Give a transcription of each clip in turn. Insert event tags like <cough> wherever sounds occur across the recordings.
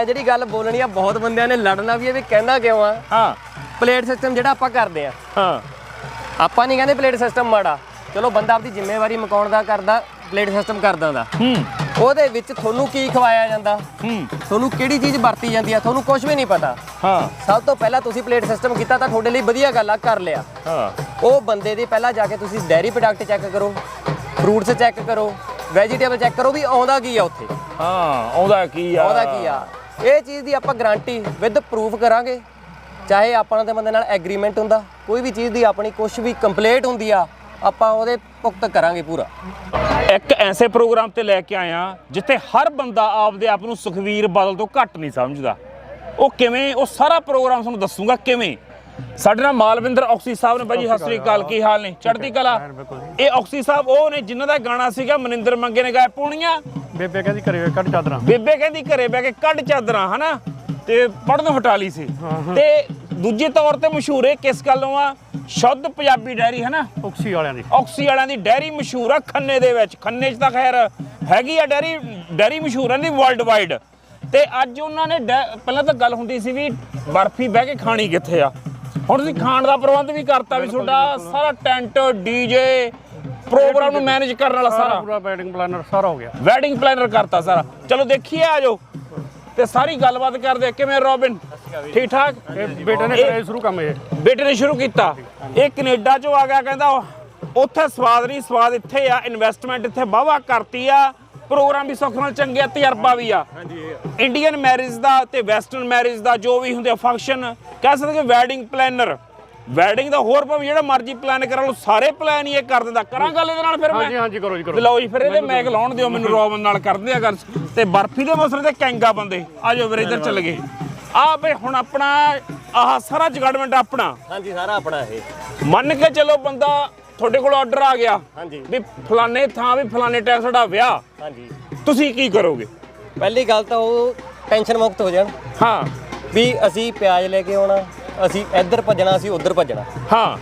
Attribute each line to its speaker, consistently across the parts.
Speaker 1: ਇਹ ਜਿਹੜੀ ਗੱਲ ਬੋਲਣੀ ਆ ਬਹੁਤ ਬੰਦਿਆਂ ਨੇ ਲੜਨਾ ਵੀ ਹੈ ਵੀ ਕਹਿੰਦਾ ਕਿਉਂ ਆ?
Speaker 2: ਹਾਂ।
Speaker 1: ਪਲੇਟ ਸਿਸਟਮ ਜਿਹੜਾ ਆਪਾਂ ਕਰਦੇ ਆ।
Speaker 2: ਹਾਂ।
Speaker 1: ਆਪਾਂ ਨਹੀਂ ਕਹਿੰਦੇ ਪਲੇਟ ਸਿਸਟਮ ਮਾੜਾ। ਚਲੋ ਬੰਦਾ ਆਪਦੀ ਜ਼ਿੰਮੇਵਾਰੀ ਮੁਕਾਉਣ ਦਾ ਕਰਦਾ ਪਲੇਟ ਸਿਸਟਮ ਕਰਦਾ ਦਾ।
Speaker 2: ਹੂੰ।
Speaker 1: ਉਹਦੇ ਵਿੱਚ ਤੁਹਾਨੂੰ ਕੀ ਖਵਾਇਆ ਜਾਂਦਾ?
Speaker 2: ਹੂੰ।
Speaker 1: ਤੁਹਾਨੂੰ ਕਿਹੜੀ ਚੀਜ਼ ਵਰਤੀ ਜਾਂਦੀ ਆ? ਤੁਹਾਨੂੰ ਕੁਝ ਵੀ ਨਹੀਂ ਪਤਾ।
Speaker 2: ਹਾਂ।
Speaker 1: ਸਭ ਤੋਂ ਪਹਿਲਾਂ ਤੁਸੀਂ ਪਲੇਟ ਸਿਸਟਮ ਕੀਤਾ ਤਾਂ ਤੁਹਾਡੇ ਲਈ ਵਧੀਆ ਗੱਲ ਆ ਕਰ ਲਿਆ।
Speaker 2: ਹਾਂ।
Speaker 1: ਉਹ ਬੰਦੇ ਦੇ ਪਹਿਲਾਂ ਜਾ ਕੇ ਤੁਸੀਂ ਡੈਰੀ ਪ੍ਰੋਡਕਟ ਚੈੱਕ ਕਰੋ ਫਰੂਟਸ ਚੈੱਕ ਕਰੋ ਵੈਜੀਟੇਬਲ ਚੈੱਕ ਕਰੋ ਵੀ ਆਉਂਦਾ ਕੀ ਆ ਉੱਥੇ?
Speaker 2: ਹਾਂ ਆਉਂਦਾ ਕੀ ਆ?
Speaker 1: ਆਉਂਦਾ ਕੀ ਆ? ਇਹ ਚੀਜ਼ ਦੀ ਆਪਾਂ ਗਾਰੰਟੀ ਵਿਦ ਪ੍ਰੂਫ ਕਰਾਂਗੇ। ਚਾਹੇ ਆਪਣਾ ਤੇ ਬੰਦੇ ਨਾਲ ਐਗਰੀਮੈਂਟ ਹੁੰਦਾ ਕੋਈ ਵੀ ਚੀਜ਼ ਦੀ ਆਪਣੀ ਕੁਝ ਵੀ ਕੰਪਲੀਟ ਹੁੰਦੀ ਆ ਆਪਾਂ ਉਹਦੇ ਭੁਗਤ ਕਰਾਂਗੇ ਪੂਰਾ।
Speaker 2: ਇੱਕ ਐਸੇ ਪ੍ਰੋਗਰਾਮ ਤੇ ਲੈ ਕੇ ਆਇਆ ਜਿੱਥੇ ਹਰ ਬੰਦਾ ਆਪਦੇ ਆਪ ਨੂੰ ਸੁਖਵੀਰ ਬਾਦਲ ਤੋਂ ਘੱਟ ਨਹੀਂ ਸਮਝਦਾ। ਉਹ ਕਿਵੇਂ ਉਹ ਸਾਰਾ ਪ੍ਰੋਗਰਾਮ ਤੁਹਾਨੂੰ ਦੱਸੂਗਾ ਕਿਵੇਂ? ਸਾਡੇ ਨਾਲ ਮਾਲਵਿੰਦਰ ਔਕਸੀ ਸਾਹਿਬ ਨੇ ਬਾਈ ਜੀ ਸਤਿ ਸ੍ਰੀ ਅਕਾਲ ਕੀ ਹਾਲ ਨੇ? ਚੜ੍ਹਦੀ ਕਲਾ? ਇਹ ਔਕਸੀ ਸਾਹਿਬ ਉਹ ਨੇ ਜਿਨ੍ਹਾਂ ਦਾ ਗਾਣਾ ਸੀਗਾ ਮਨਿੰਦਰ ਮੰਗੇ ਨੇ ਗਾਇਆ ਪੂਣੀਆਂ।
Speaker 3: ਬੇਬੇ ਕਹਿੰਦੀ ਘਰੇ ਕੱਢ ਚਾਦਰਾਂ।
Speaker 2: ਬੇਬੇ ਕਹਿੰਦੀ ਘਰੇ ਬਹਿ ਕੇ ਕੱਢ ਚਾਦਰਾਂ ਹਨਾ? ਤੇ ਪੜਨ ਹਟਾ ਲਈ ਸੀ। ਤੇ ਦੂਜੇ ਤੌਰ ਤੇ ਮਸ਼ਹੂਰ ਇਹ ਕਿਸ ਗੱਲੋਂ ਆ? ਸ਼ੁੱਧ ਪੰਜਾਬੀ ਡਾਇਰੀ ਹਨਾ?
Speaker 3: ਉਕਸੀ ਵਾਲਿਆਂ ਦੀ।
Speaker 2: ਆਕਸੀ ਵਾਲਿਆਂ ਦੀ ਡੈਰੀ ਮਸ਼ਹੂਰ ਆ ਖੰਨੇ ਦੇ ਵਿੱਚ। ਖੰਨੇ 'ਚ ਤਾਂ ਖੈਰ ਹੈਗੀ ਆ ਡੈਰੀ ਡੈਰੀ ਮਸ਼ਹੂਰ ਆ ਦੀ ਵਰਲਡ ਵਾਈਡ ਤੇ ਅੱਜ ਉਹਨਾਂ ਨੇ ਪਹਿਲਾਂ ਤਾਂ ਗੱਲ ਹੁੰਦੀ ਸੀ ਵੀ ਬਰਫੀ ਬਹਿ ਕੇ ਖਾਣੀ ਕਿੱਥੇ ਆ? ਹੁਣ ਤੁਸੀਂ ਖਾਣ ਦਾ ਪ੍ਰਬੰਧ ਵੀ ਕਰਤਾ ਵੀ ਤੁਹਾਡਾ ਸਾਰਾ ਟੈਂਟ ਡੀਜੇ ਪ੍ਰੋਗਰਾਮ ਨੂੰ ਮੈਨੇਜ ਕਰਨ ਵਾਲਾ
Speaker 3: ਸਾਰਾ।
Speaker 2: ਸਾਰਾ
Speaker 3: ਪੂਰਾ ਵੈਡਿੰਗ ਪਲਾਨਰ ਸਾਰਾ ਹੋ ਗਿਆ।
Speaker 2: ਵੈਡਿੰਗ ਪਲੈਨਰ ਕਰਤਾ ਸਾਰਾ। ਚਲੋ ਦੇਖੀਏ ਆਜੋ ਤੇ ਸਾਰੀ ਗੱਲਬਾਤ ਕਰਦੇ ਕਿਵੇਂ ਰੋਬਿਨ? ਠੀਕ ਠਾਕ?
Speaker 3: ਇਹ ਬੇਟੇ ਨੇ ਕਰਿਆ ਸ਼ੁਰੂ ਕੰਮ ਇਹ।
Speaker 2: ਬੇਟੇ ਨੇ ਸ਼ੁਰੂ ਕੀਤਾ। ਇਹ ਕੈਨੇਡਾ ਚੋਂ ਆ ਗਿਆ ਕਹਿੰਦਾ ਉਹ- ਉੱਥੇ ਸਵਾਦ ਨਹੀਂ ਸਵਾਦ ਇੱਥੇ ਆ ਇਨਵੈਸਟਮੈਂਟ ਇੱਥੇ ਵਾਹਵਾ ਕਰਤੀ ਆ। ਪ੍ਰੋਗਰਾਮ ਵੀ ਸੁੱਖ ਨਾਲ ਚੰਗੇ ਆ ਤਜਰਬਾ ਵੀ ਆ। ਇੰਡੀਅਨ ਮੈਰਿਜ ਦਾ ਤੇ ਵੈਸਟਰਨ ਮੈਰਿਜ ਦਾ ਜੋ ਵੀ ਹੁੰਦੇ ਫੰਕਸ਼ਨ ਕਹਿ ਸਕਦੇ ਕਿ ਵੈਡਿੰਗ ਪਲੈਨਰ ਵੈਡਿੰਗ ਦਾ ਹੋਰ ਭਾਵੇਂ ਜਿਹੜਾ ਮਰਜ਼ੀ ਪਲਾਨ ਕਰਾ ਲਓ ਸਾਰੇ ਪਲਾਨ ਹੀ ਇਹ ਕਰ ਦਿੰਦਾ। ਕਰਾਂ ਗੱਲ ਇਹਦੇ ਨਾਲ ਫਿਰ ਮੈਂ?
Speaker 3: ਹਾਂਜੀ ਹਾਂਜੀ ਕਰੋ ਜੀ ਕਰੋ।
Speaker 2: ਲਓ ਜੀ ਫਿਰ ਇਹਦੇ ਮੈਗ ਲਾਉਣ ਦਿਓ ਮੈਨੂੰ ਰੋਬਨ ਨਾਲ ਕਰਦੇ ਆ ਗੱਲ ਤੇ ਬਰਫੀ ਦੇ ਮਸਲੇ ਤੇ ਕੈਂਗਾ ਬੰਦੇ ਆ ਜਾਓ ਵੀਰੇ ਇੱਧਰ ਚੱਲ ਗਏ। ਆ ਬਈ ਹੁਣ ਆਪਣਾ ਆਹ ਸਾਰਾ ਜਗਾੜਮੈਂਟ ਆਪਣਾ।
Speaker 1: ਹਾਂਜੀ ਸਾਰਾ ਆਪਣਾ ਇਹ।
Speaker 2: ਮੰਨ ਕੇ ਚੱਲੋ ਬੰਦਾ ਤੁਹਾਡੇ ਕੋਲ ਆਰਡਰ ਆ ਗਿਆ।
Speaker 1: ਹਾਂਜੀ।
Speaker 2: ਵੀ ਫਲਾਣੇ ਥਾਂ ਵੀ ਫਲਾਣੇ ਟਾਈਮ ਸਾਡਾ ਵਿਆਹ।
Speaker 1: ਹਾਂਜੀ।
Speaker 2: ਤੁਸੀਂ ਕੀ ਕਰੋਗੇ?
Speaker 1: ਪਹਿਲੀ ਗੱਲ ਤਾਂ ਉਹ ਟੈਨਸ਼ਨ ਮੁਕਤ ਹੋ ਜਾਣ।
Speaker 2: ਹਾਂ।
Speaker 1: ਵੀ ਅਸੀਂ ਪਿਆਜ਼ ਲੈ ਕੇ ਆਉਣਾ ਅਸੀਂ ਇੱਧਰ ਭੱਜਣਾ ਅਸੀਂ ਉੱਧਰ ਭੱਜਣਾ।
Speaker 2: ਹਾਂ।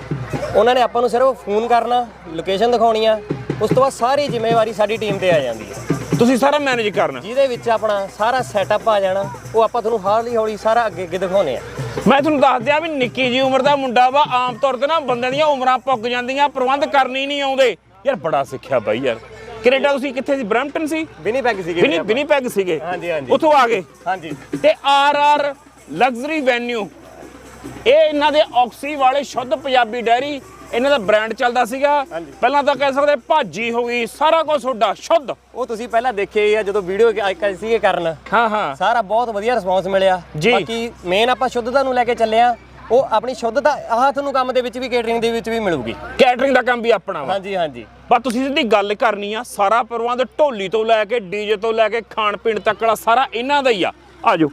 Speaker 1: ਉਹਨਾਂ ਨੇ ਆਪਾਂ ਨੂੰ ਸਿਰਫ ਫੋਨ ਕਰਨਾ ਲੋਕੇਸ਼ਨ ਦਿਖਾਉਣੀ ਆ ਉਸ ਤੋਂ ਬਾਅਦ ਸਾਰੀ ਜ਼ਿੰਮੇਵਾਰੀ ਸਾਡੀ ਟੀਮ ਤੇ ਆ ਜਾਂਦੀ ਹੈ।
Speaker 2: ਤੁਸੀਂ ਸਾਰਾ ਮੈਨੇਜ ਕਰਨਾ।
Speaker 1: ਜਿਹਦੇ ਵਿੱਚ ਆਪਣਾ ਸਾਰਾ ਸੈਟਅਪ ਆ ਜਾਣਾ ਉਹ ਆਪਾਂ ਤੁਹਾਨੂੰ ਹੌਲੀ ਹੌਲੀ ਸਾਰਾ ਅੱਗੇ ਅੱਗੇ ਦਿਖਾਉਣੇ ਆ
Speaker 2: ਮੈਂ ਤੁਹਾਨੂੰ ਦੱਸ ਦਿਆਂ ਵੀ ਨਿੱਕੀ ਜੀ ਉਮਰ ਦਾ ਮੁੰਡਾ ਵਾ ਆਮ ਤੌਰ ਤੇ ਨਾ ਬੰਦਿਆਂ ਦੀਆਂ ਉਮਰਾਂ ਪੁੱਗ ਜਾਂਦੀਆਂ ਪ੍ਰਬੰਧ ਕਰਨੀ ਨਹੀਂ ਆਉਂਦੇ। ਯਾਰ ਬੜਾ ਸਿੱਖਿਆ ਬਾਈ ਯਾਰ। ਕੈਨੇਡਾ ਤੁਸੀਂ ਕਿੱਥੇ ਸੀ? ਬ੍ਰੈਂਪਟਨ ਸੀ?
Speaker 1: ਵਿਨੀਪੈਗ ਸੀਗੇ
Speaker 2: ਵਿਨੀ ਵਿਨੀਪੈਗ ਸੀਗੇ।
Speaker 1: ਹਾਂਜੀ, ਹਾਂਜੀ।
Speaker 2: ਉੱਥੋਂ ਆ ਗਏ।
Speaker 1: ਹਾਂਜੀ।
Speaker 2: ਤੇ ਆਰ ਆਰ ਲਗਜ਼ਰੀ ਵੈਨਿਊ ਇਹ ਇਹਨਾਂ ਦੇ ਆਕਸੀ ਵਾਲੇ ਸ਼ੁੱਧ ਪੰਜਾਬੀ ਡੈਰੀ ਇਹਨਾਂ ਦਾ ਬ੍ਰਾਂਡ ਚੱਲਦਾ ਸੀਗਾ। ਪਹਿਲਾਂ ਤਾਂ ਕਹਿ ਸਕਦੇ ਭਾਜੀ ਹੋ ਗਈ ਸਾਰਾ ਕੁਝ ਤੁਹਾਡਾ ਸ਼ੁੱਧ।
Speaker 1: ਉਹ ਤੁਸੀਂ ਪਹਿਲਾਂ ਦੇਖਿਆ ਹੀ ਆ ਜਦੋਂ ਵੀਡੀਓ ਆਇਕਾ ਸੀਗੇ ਕਰਨ।
Speaker 2: ਹਾਂ ਹਾਂ।
Speaker 1: ਸਾਰਾ ਬਹੁਤ ਵਧੀਆ ਰਿਸਪੌਂਸ ਮਿਲਿਆ।
Speaker 2: ਜੀ।
Speaker 1: ਬਾਕੀ ਮੇਨ ਆਪਾਂ ਸ਼ੁੱਧਤਾ ਨੂੰ ਲੈ ਕੇ ਚੱਲੇ ਆ। ਉਹ ਆਪਣੀ ਸ਼ੁੱਧਤਾ ਆਹ ਤੁਹਾਨੂੰ ਕੰਮ ਦੇ ਵਿੱਚ ਵੀ ਕੇਟਰਿੰਗ ਦੇ ਵਿੱਚ ਵੀ ਮਿਲੂਗੀ।
Speaker 2: ਕੈਟਰਿੰਗ ਦਾ ਕੰਮ ਵੀ ਆਪਣਾ ਵਾ।
Speaker 1: ਹਾਂਜੀ ਹਾਂਜੀ।
Speaker 2: ਪਰ ਤੁਸੀਂ ਸਿੱਧੀ ਗੱਲ ਕਰਨੀ ਆ ਸਾਰਾ ਪ੍ਰਬੰਧ ਢੋਲੀ ਤੋਂ ਲੈ ਕੇ ਡੀਜੇ ਤੋਂ ਲੈ ਕੇ ਖਾਣ ਪੀਣ ਤੱਕ ਵਾਲਾ ਸਾਰਾ ਇਹਨਾਂ ਦਾ ਹੀ ਆ। ਆਜੋ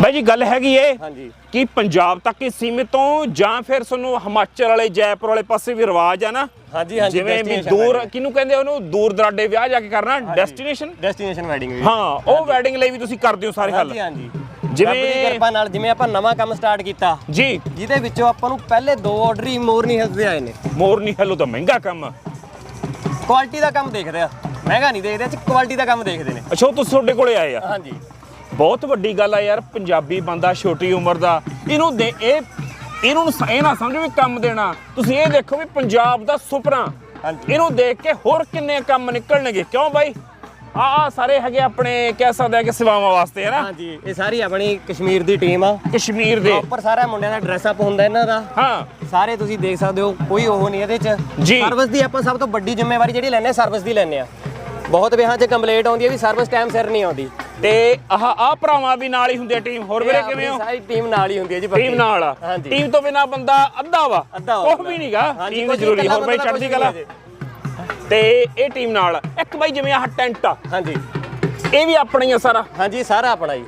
Speaker 2: ਬਾਈ ਜੀ ਗੱਲ ਹੈਗੀ ਏ
Speaker 1: ਹਾਂਜੀ।
Speaker 2: ਕਿ ਪੰਜਾਬ ਤੱਕ ਹੀ ਸੀਮਿਤ ਤੋਂ ਜਾਂ ਫਿਰ ਤੁਹਾਨੂੰ ਹਿਮਾਚਲ ਵਾਲੇ ਜੈਪੁਰ ਵਾਲੇ ਪਾਸੇ ਵੀ ਰਿਵਾਜ ਆ ਨਾ?
Speaker 1: ਹਾਂਜੀ ਹਾਂਜੀ
Speaker 2: ਜਿਵੇਂ ਵੀ ਦੂਰ ਕਿਹਨੂੰ ਕਹਿੰਦੇ ਉਹਨੂੰ? ਦੂਰ ਦਰਾਡੇ ਵਿਆਹ ਜਾ ਕੇ ਕਰਨਾ ਡੈਸਟੀਨੇਸ਼ਨ
Speaker 1: ਡੈਸਟੀਨੇਸ਼ਨ ਵੈਡਿੰਗ ਵੀ।
Speaker 2: ਹਾਂ ਉਹ ਵੈਡਿੰਗ ਲਈ ਵੀ ਤੁਸੀਂ ਕਰਦੇ ਹੋ ਸਾਰੇ ਹੱਲ
Speaker 1: ਹਾਂਜੀ ਹਾਂਜੀ।
Speaker 2: ਜਿਵੇਂ-
Speaker 1: ਰੱਬ ਦੀ ਕਿਰਪਾ ਨਾਲ ਜਿਵੇਂ ਆਪਾਂ ਨਵਾਂ ਕੰਮ ਸਟਾਰਟ ਕੀਤਾ
Speaker 2: ਜੀ।
Speaker 1: ਜਿਹਦੇ ਵਿੱਚੋਂ ਆਪਾਂ ਨੂੰ ਪਹਿਲੇ ਦੋ ਆਰਡਰ ਹੀ ਮੋਰ ਨਹੀਂ ਹਿਲਦੇ ਆਏ ਨੇ।
Speaker 2: ਮੋਰ ਨਹੀਂ ਹੱਲੋ ਤਾਂ ਮਹਿੰਗਾ ਕੰਮ ਆ।
Speaker 1: ਕੁਆਲਿਟੀ ਦਾ ਕੰਮ ਦੇਖਦੇ ਆ। ਮਹਿੰਗਾ ਨਹੀਂ ਦੇਖਦੇ ਚ ਕੁਆਲਿਟੀ ਦਾ ਕੰਮ ਦੇਖਦੇ ਨੇ।
Speaker 2: ਅੱਛਾ ਉਹ ਤੁਸੀਂ ਤੁਹਾਡੇ ਕੋਲੇ ਆਏ ਆ।
Speaker 1: ਹਾਂਜੀ।
Speaker 2: ਬਹੁਤ ਵੱਡੀ ਗੱਲ ਆ ਯਾਰ ਪੰਜਾਬੀ ਬੰਦਾ ਛੋਟੀ ਉਮਰ ਦਾ। ਇਹਨੂੰ ਦੇ ਇਹ ਇਹਨੂੰ ਸ- ਇਹ ਨਾ ਸਮਝੋ ਵੀ ਕੰਮ ਦੇਣਾ। ਤੁਸੀਂ ਇਹ ਦੇਖੋ ਵੀ ਪੰਜਾਬ ਦਾ ਸੁਪਨਾ।
Speaker 1: ਹਾਂਜੀ।
Speaker 2: ਇਹਨੂੰ ਦੇਖ ਕੇ ਹੋਰ ਕਿੰਨੇ ਕੰਮ ਨਿਕਲਣਗੇ। ਕਿਉਂ ਬਾਈ? ਆ ਆ ਸਾਰੇ ਹੈਗੇ ਆਪਣੇ ਕਹਿ ਸਕਦੇ ਆ ਕਿ ਸੇਵਾਵਾਂ ਵਾਸਤੇ ਹੈ ਨਾ?
Speaker 1: ਹਾਂਜੀ ਇਹ ਸਾਰੀ ਆਪਣੀ ਕਸ਼ਮੀਰ ਦੀ ਟੀਮ ਆ।
Speaker 2: ਕਸ਼ਮੀਰ ਦੇ।
Speaker 1: ਉੱਪਰ ਸਾਰਾ ਮੁੰਡਿਆਂ ਦਾ ਡਰੈਸ ਅਪ ਹੁੰਦਾ ਇਹਨਾਂ ਦਾ।
Speaker 2: ਹਾਂ।
Speaker 1: ਸਾਰੇ ਤੁਸੀਂ ਦੇਖ ਸਕਦੇ ਹੋ ਕੋਈ ਉਹ ਨਹੀਂ ਇਹਦੇ ਚ।
Speaker 2: ਜੀ।
Speaker 1: ਸਰਵਿਸ ਦੀ ਆਪਾਂ ਸਭ ਤੋਂ ਵੱਡੀ ਜ਼ਿੰਮੇਵਾਰੀ ਜਿਹੜੀ ਲੈਂਦੇ ਆ ਸਰਵਿਸ ਦੀ ਲੈਂਦੇ ਆ। ਬਹੁਤ ਵਿਆਹਾਂ 'ਚ ਕੰਪਲੇਂਟ ਆਉਂਦੀ ਹੈ ਵੀ ਸਰਵਿਸ ਟਾਈਮ ਸਿਰ ਨਹੀਂ ਆਉਂਦੀ।
Speaker 2: ਤੇ ਆਹ ਆ ਭਰਾਵਾਂ ਵੀ ਨਾਲ ਹੀ ਹੁੰਦੇ ਟੀਮ ਹੋਰ ਵੀਰੇ ਕਿਵੇਂ ਹੋ?
Speaker 1: ਸਾਰੀ ਟੀਮ ਨਾਲ ਹੀ ਹੁੰਦੀ ਹੈ ਜੀ।
Speaker 2: ਟੀਮ ਨਾਲ। ਆ
Speaker 1: ਹਾਂਜੀ।
Speaker 2: ਟੀਮ ਤੋਂ ਬਿਨਾ ਬੰਦਾ ਅੱਧਾ ਵਾ।
Speaker 1: ਅੱਧਾ ਵਾ।
Speaker 2: ਕੁਝ ਵੀ ਨਹੀਂਗਾ
Speaker 1: ਹਾਂਜੀ,
Speaker 2: ਟੀਮ
Speaker 1: ਕੁਛ
Speaker 2: ਦੀ ਜ਼ਰੂਰੀ ਹੋਰ ਬਾਈ ਚੜ੍ਹਦੀ ਕਲਾ। ਤੇ ਇਹ ਟੀਮ ਨਾਲ। ਇੱਕ ਬਾਈ ਜਿਵੇਂ ਆਹ ਟੈਂਟ ਆ।
Speaker 1: ਹਾਂਜੀ।
Speaker 2: ਇਹ ਵੀ ਆਪਣਾ ਹੀ ਆ ਸਾਰਾ।
Speaker 1: ਹਾਂਜੀ ਸਾਰਾ ਆਪਣਾ ਹੀ।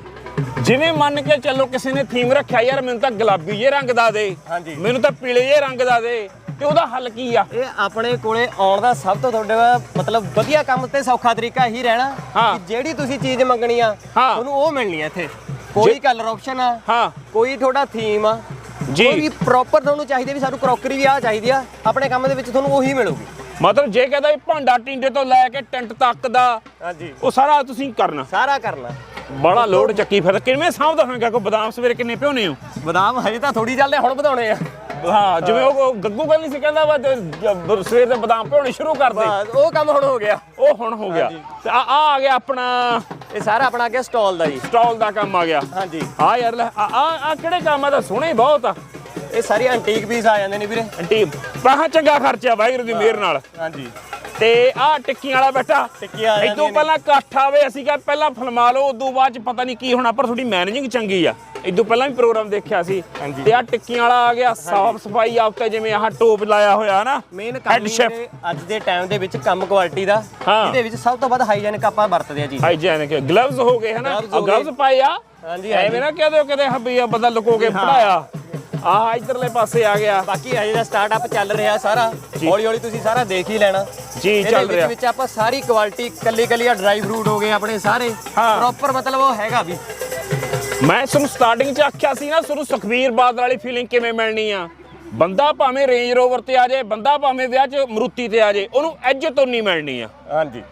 Speaker 2: ਜਿਵੇਂ ਮੰਨ ਕੇ ਚੱਲੋ ਕਿਸੇ ਨੇ ਥੀਮ ਰੱਖਿਆ ਯਾਰ ਮੈਨੂੰ ਤਾਂ ਗੁਲਾਬੀ ਜਿਹੇ ਰੰਗ ਦਾ ਦੇ।
Speaker 1: ਹਾਂਜੀ।
Speaker 2: ਮੈਨੂੰ ਤਾਂ ਪੀਲੇ ਜਿਹੇ ਰੰਗ ਦਾ ਦੇ। ਤੇ ਉਹਦਾ ਹੱਲ ਕੀ ਆ?
Speaker 1: ਇਹ ਆਪਣੇ ਕੋਲੇ ਆਉਣ ਦਾ ਸਭ ਤੋਂ ਤੁਹਾਡੇ ਮਤਲਬ ਵਧੀਆ ਕੰਮ ਤੇ ਸੌਖਾ ਤਰੀਕਾ ਇਹੀ ਰਹਿਣਾ
Speaker 2: ਹਾਂ।
Speaker 1: ਕਿ ਜਿਹੜੀ ਤੁਸੀਂ ਚੀਜ਼ ਮੰਗਣੀ ਆ
Speaker 2: ਹਾਂ।
Speaker 1: ਤੁਹਾਨੂੰ ਉਹ ਮਿਲਣੀ ਆ ਇੱਥੇ। ਕੋਈ ਕਲਰ ਆਪਸ਼ਨ ਆ
Speaker 2: ਹਾਂ।
Speaker 1: ਕੋਈ ਤੁਹਾਡਾ ਥੀਮ ਆ
Speaker 2: ਜੀ।
Speaker 1: ਕੋਈ ਵੀ ਪ੍ਰੋਪਰ ਤੁਹਾਨੂੰ ਚਾਹੀਦੀ ਵੀ ਸਾਨੂੰ ਕਰੋਕਰੀ ਵੀ ਆ ਚਾਹੀਦੀ ਆ ਆਪਣੇ ਕੰਮ ਦੇ ਵਿੱਚ ਤੁਹਾਨੂੰ ਉਹੀ ਮਿਲੂਗੀ।
Speaker 2: ਮਤਲਬ ਜੇ ਕਹਿੰਦਾ ਵੀ ਭਾਂਡਾ ਟਿੰਡੇ ਤੋਂ ਲੈ ਕੇ ਟੈਂਟ ਤੱਕ ਦਾ
Speaker 1: ਹਾਂਜੀ।
Speaker 2: ਉਹ ਸਾਰਾ ਤੁਸੀਂ ਕਰਨਾ।
Speaker 1: ਸਾਰਾ ਕਰਨਾ।
Speaker 2: ਬੜਾ ਲੋਡ ਚੱਕੀ ਫਿਰ ਕਿਵੇਂ ਸਾਂਭਦਾ ਹੋਵੇਗਾ ਕੋ ਬਦਾਮ ਸਵੇਰੇ ਕਿੰਨੇ ਪਿਉਨੇ ਹੋ?
Speaker 1: ਬਦਾਮ ਹਜੇ ਤਾਂ ਥੋੜੀ ਚੱਲਦੇ ਹੁਣ ਵਧਾਉਣੇ ਆ।
Speaker 2: ਹਾਂ ਜਿਵੇਂ ਉਹ ਗੱਗੂ ਗੱਲ ਨਹੀਂ ਸੀ ਕਹਿੰਦਾ ਵਾ ਤੇ ਜ- ਸਵੇਰ ਦੇ ਬਦਾਮ ਪਿਉਣੇ ਸ਼ੁਰੂ ਕਰ ਦੇ।
Speaker 1: ਬਸ ਉਹ ਕੰਮ ਹੁਣ ਹੋ ਗਿਆ।
Speaker 2: ਉਹ ਹੁਣ ਹੋ ਗਿਆ। ਤੇ ਆ ਆ ਆ ਗਿਆ ਆਪਣਾ।
Speaker 1: ਇਹ ਸਾਰਾ ਆਪਣਾ ਅੱਗੇ ਸਟਾਲ ਦਾ ਜੀ।
Speaker 2: ਸਟਾਲ ਦਾ ਕੰਮ ਆ ਗਿਆ।
Speaker 1: ਹਾਂਜੀ।
Speaker 2: ਹਾਂ ਯਾਰ ਲੈ ਆ ਆ ਆ ਕਿਹੜੇ ਕੰਮ ਆ? ਤਾਂ ਸੋਹਣੇ ਬਹੁਤ ਆ।
Speaker 1: ਇਹ ਸਾਰੀ ਐਂਟੀਕ ਪੀਸ ਆ ਜਾਂਦੇ ਨੇ ਵੀਰੇ।
Speaker 2: ਆਂਟੀ ਪਾਹਾ ਚੰਗਾ ਖਰਚਾ ਵਾਹਿਗੁਰੂ ਦੀ ਮਿਹਰ ਨਾਲ।
Speaker 1: ਹਾਂਜੀ।
Speaker 2: ਤੇ ਆ ਟਿੱਕੀਆਂ ਵਾਲਾ ਬੈਠਾ।
Speaker 1: ਟਿੱਕੀਆਂ ਆ
Speaker 2: ਇਦੋਂ। ਪਹਿਲਾਂ ਇਕੱਠ ਆਵੇ ਅਸੀਂ ਕਿਹਾ ਪਹਿਲਾਂ ਫਿਲਮਾ ਲਓ ਉਦੋਂ ਬਾਅਦ ਚ ਪਤਾ ਨਹੀਂ ਕੀ ਹੋਣਾ ਪਰ ਤੁਹਾਡੀ ਮੈਨੇਜਿੰਗ ਚੰਗੀ ਆ। ਇਦੋਂ ਪਹਿਲਾਂ ਵੀ ਪ੍ਰੋਗਰਾਮ ਦੇਖਿਆ ਸੀ।
Speaker 1: ਹਾਂਜੀ।
Speaker 2: ਤੇ ਆ ਟਿੱਕੀਆਂ ਵਾਲਾ ਆ ਗਿਆ ਸਾਫ਼ ਸਫ਼ਾਈ ਆਪਤੇ ਜਿਵੇਂ ਆਹ ਟੋਪ ਲਾਇਆ ਹੋਇਆ ਨਾ
Speaker 1: ਮੇਨ ਕੰਮ ਹੀ ਵੀਰੇ ਅੱਜ ਦੇ ਟਾਈਮ ਦੇ ਵਿੱਚ ਕੰਮ ਕੁਆਲਿਟੀ ਦਾ।
Speaker 2: ਹਾਂ।
Speaker 1: ਇਹਦੇ ਵਿੱਚ ਸਭ ਤੋਂ ਵੱਧ ਹਾਈਜੈਨਿਕ ਆਪਾਂ ਵਰਤਦੇ ਆ ਜੀ।
Speaker 2: ਹਾਈਜੈਨਿਕ ਗਲਵਜ਼ ਹੋ ਗਏ ਹਨਾ?
Speaker 1: Gloves ਹੋ ਗਏ।
Speaker 2: ਗਲਵਜ਼ ਪਾਏ ਆ।
Speaker 1: ਹਾਂਜੀ,
Speaker 2: ਐਵੇਂ ਨਾ ਕਹਦੇ ਕਿਤੇ ਹੱਬੀ ਆ ਬੰਦਾ ਲੁਕੋ ਕੇ ਪੜਾਇਆ ਆਹ ਇਧਰਲੇ ਪਾਸੇ ਆ ਗਿਆ।
Speaker 1: ਬਾਕੀ ਹਜੇ ਦਾ ਸਟਾਰਟਅਪ ਚੱਲ ਰਿਹਾ ਸਾਰਾ। ਹੌਲੀ ਹੌਲੀ ਤੁਸੀਂ ਸਾਰਾ ਦੇਖ ਹੀ ਲੈਣਾ।
Speaker 2: ਜੀ
Speaker 1: ਇਹਦੇ
Speaker 2: ਚੱਲ
Speaker 1: ਵਿੱਚ
Speaker 2: ਰਿਹਾ।
Speaker 1: ਵਿੱਚ ਆਪਾਂ ਸਾਰੀ ਕੁਆਲਿਟੀ ਕੱਲੀ ਕੱਲੀ ਆ ਡਰਾਈ ਫਰੂਟ ਹੋ ਗਏ ਆਪਣੇ ਸਾਰੇ।
Speaker 2: ਹਾਂ।
Speaker 1: ਪ੍ਰੋਪਰ ਮਤਲਬ ਉਹ ਹੈਗਾ ਵੀ।
Speaker 2: ਮੈਂ ਤੁਹਾਨੂੰ ਸਟਾਰਟਿੰਗ 'ਚ ਆਖਿਆ ਸੀ ਨਾ ਤੁਹਾਨੂੰ ਸੁਖਵੀਰ ਬਾਦਲ ਵਾਲੀ ਫੀਲਿੰਗ ਕਿਵੇਂ ਮਿਲਣੀ ਆ? ਬੰਦਾ ਭਾਵੇਂ ਰੇਂਜ ਰੋਵਰ ਤੇ ਆ ਜਾਏ ਬੰਦਾ ਭਾਵੇਂ ਵਿਆਹ 'ਚ ਮਰੂਤੀ ਤੇ ਆ ਜਾਏ ਉਹਨੂੰ ਇੱਜ਼ਤ ਉਨੀ ਮਿਲਣੀ ਆ।
Speaker 1: ਹਾਂਜੀ।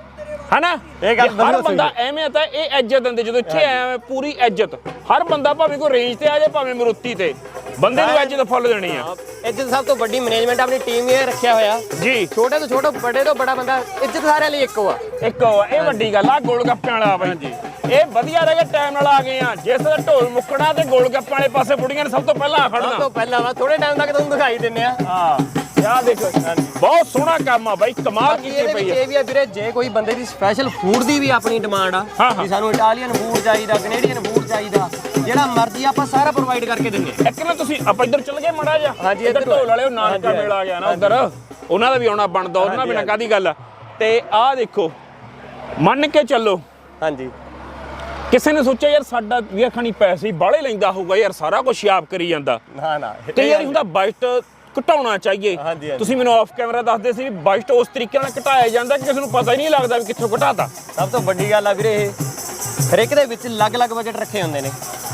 Speaker 2: ਹਨਾ?
Speaker 1: ਇਹ ਗੱਲ
Speaker 2: ਜੇ ਹਰ
Speaker 1: ਬਿਲਕੁਲ
Speaker 2: ਬੰਦਾ ਐਵੇਂ ਤਾਂ ਇਹ ਇੱਜ਼ਤ ਦਿੰਦੇ ਜਦੋਂ ਇੱਥੇ ਆਇਆ ਮੈਂ ਪੂਰੀ ਇੱਜ਼ਤ ਹਰ ਬੰਦਾ ਭਾਵੇਂ ਕੋਈ ਰੇਂਜ ਤੇ ਆ ਜਾਏ ਭਾਵੇਂ ਮਰੂਤੀ ਤੇ। ਬੰਦੇ ਨੂੰ ਇੱਜ਼ਤ ਫੁੱਲ ਦੇਣੀ ਆ।
Speaker 1: ਇੱਜ਼ਤ ਸਭ ਤੋਂ ਵੱਡੀ ਮੈਨੇਜਮੈਂਟ ਆਪਣੀ ਟੀਮ ਇਹ ਰੱਖਿਆ ਹੋਇਆ।
Speaker 2: ਜੀ।
Speaker 1: ਛੋਟੇ ਤੋਂ ਛੋਟਾ ਵੱਡੇ ਤੋਂ ਬੜਾ ਬੰਦਾ ਇੱਜ਼ਤ ਸਾਰਿਆਂ ਲਈ ਇੱਕੋ ਆ।
Speaker 2: ਇੱਕ ਆ, ਇਹ ਵੱਡੀ ਗੱਲ ਆ ਗੋਲ ਗੱਪਿਆਂ ਵਾਲਾ ਬਾਈ ਇਹ ਵਧੀਆ ਰਹਿ ਗਿਆ ਟਾਈਮ ਨਾਲ ਆ ਗਏ ਆ। ਜਿਸ ਦਾ ਢੋਲ ਮੁੱਕਣਾ ਤੇ ਗੋਲ ਗੱਪਾਂ ਵਾਲੇ ਪਾਸੇ ਬੁੜੀਆਂ ਨੇ ਸਭ ਤੋਂ ਪਹਿਲਾਂ ਆ
Speaker 1: ਸਭ ਤੋਂ ਪਹਿਲਾਂ ਵਾ ਥੋੜੇ ਟਾਈਮ ਤੱਕ ਤੁਹਾਨੂੰ ਦਿਖਾਈ ਦਿੰਨੇ ਆ।
Speaker 2: ਹਾਂ ਯਾ ਦੇਖੋ ਬਹੁਤ ਸੋਹਣਾ ਕੰਮ ਆ ਬਾਈ ਕਮਾਲ ਕੀਤੀ ਪਈ ਆ।
Speaker 1: ਇਹ ਵੀ ਆ ਵੀਰੇ ਜੇ ਕੋਈ ਬੰਦੇ ਦੀ ਸਪੈਸ਼ਲ ਫੂਡ ਦੀ ਵੀ ਆਪਣੀ ਡਿਮਾਂਡ ਆ। ਵੀ ਸਾਨੂੰ ਇਟਾਲੀਅਨ ਫੂਡ ਚਾਹੀਦਾ ਕੈਨੇਡੀਅਨ ਫੂਡ ਚਾਹੀਦਾ। ਜਿਹੜਾ ਮਰਜ਼ੀ ਆਪਾਂ ਸਾਰਾ ਪ੍ਰੋਵਾਈਡ ਕਰਕੇ ਦਿੰਨੇ ਆ
Speaker 2: ਇੱਕ ਨਾ ਤੁਸੀਂ ਆਪਾਂ ਇੱਧਰ ਚੱਲ ਗਏ ਮੜਾ ਜਾ
Speaker 1: ਹਾਂਜੀ,
Speaker 2: ਇੱਧਰ
Speaker 1: ਇੱਧਰ
Speaker 2: ਢੋਲ ਵਾਲੇ ਉਹ ਨਾਨਕਾ ਮੇਲਾ ਆ ਗਿਆ ਨਾ ਉਧਰ। ਉਹਨਾਂ ਦਾ ਵੀ ਆਉਣਾ ਬਣਦਾ ਉਹਨਾਂ ਬਿਨਾਂ ਕਾਦੀ ਗੱਲ ਆ। ਤੇ ਆਹ ਦੇਖੋ ਮੰਨ ਕੇ ਚੱਲੋ।
Speaker 1: ਹਾਂਜੀ।
Speaker 2: ਕਿਸੇ ਨੇ ਸੋਚਿਆ ਯਾਰ ਸਾਡਾ ਵੀ ਖਾਣੀ ਪੈਸੇ ਬਾਹਲੇ ਲੈਂਦਾ ਹੋਊਗਾ ਯਾਰ ਸਾਰਾ ਕੁਝ ਆਪ ਕਰੀ ਜਾਂਦਾ।
Speaker 1: ਨਾ ਨਾ
Speaker 2: ਕਈ ਵਾਰੀ ਹੁੰਦਾ ਬਜਟ ਘਟਾਉਣਾ ਚਾਹੀਏ।
Speaker 1: ਹਾਂਜੀ।
Speaker 2: ਤੁਸੀਂ ਮੈਨੂੰ ਆਫ ਕੈਮਰਾ ਦੱਸਦੇ ਸੀ ਵੀ ਬਜਟ ਉਸ ਤਰੀਕੇ ਨਾਲ ਘਟਾਇਆ ਜਾਂਦਾ ਕਿ ਕਿਸੇ ਨੂੰ ਪਤਾ ਹੀ ਨਹੀਂ ਲੱਗਦਾ ਵੀ ਕਿੱਥੋਂ ਘਟਾਤਾ।
Speaker 1: ਸਭ ਤੋਂ ਵੱਡੀ ਗੱਲ ਆ ਵੀਰੇ ਇਹ ਹਰੇਕ ਦੇ ਵਿੱਚ ਅਲੱਗ-ਅਲੱਗ ਬਜਟ ਰੱਖੇ ਹੁੰਦੇ ਨੇ।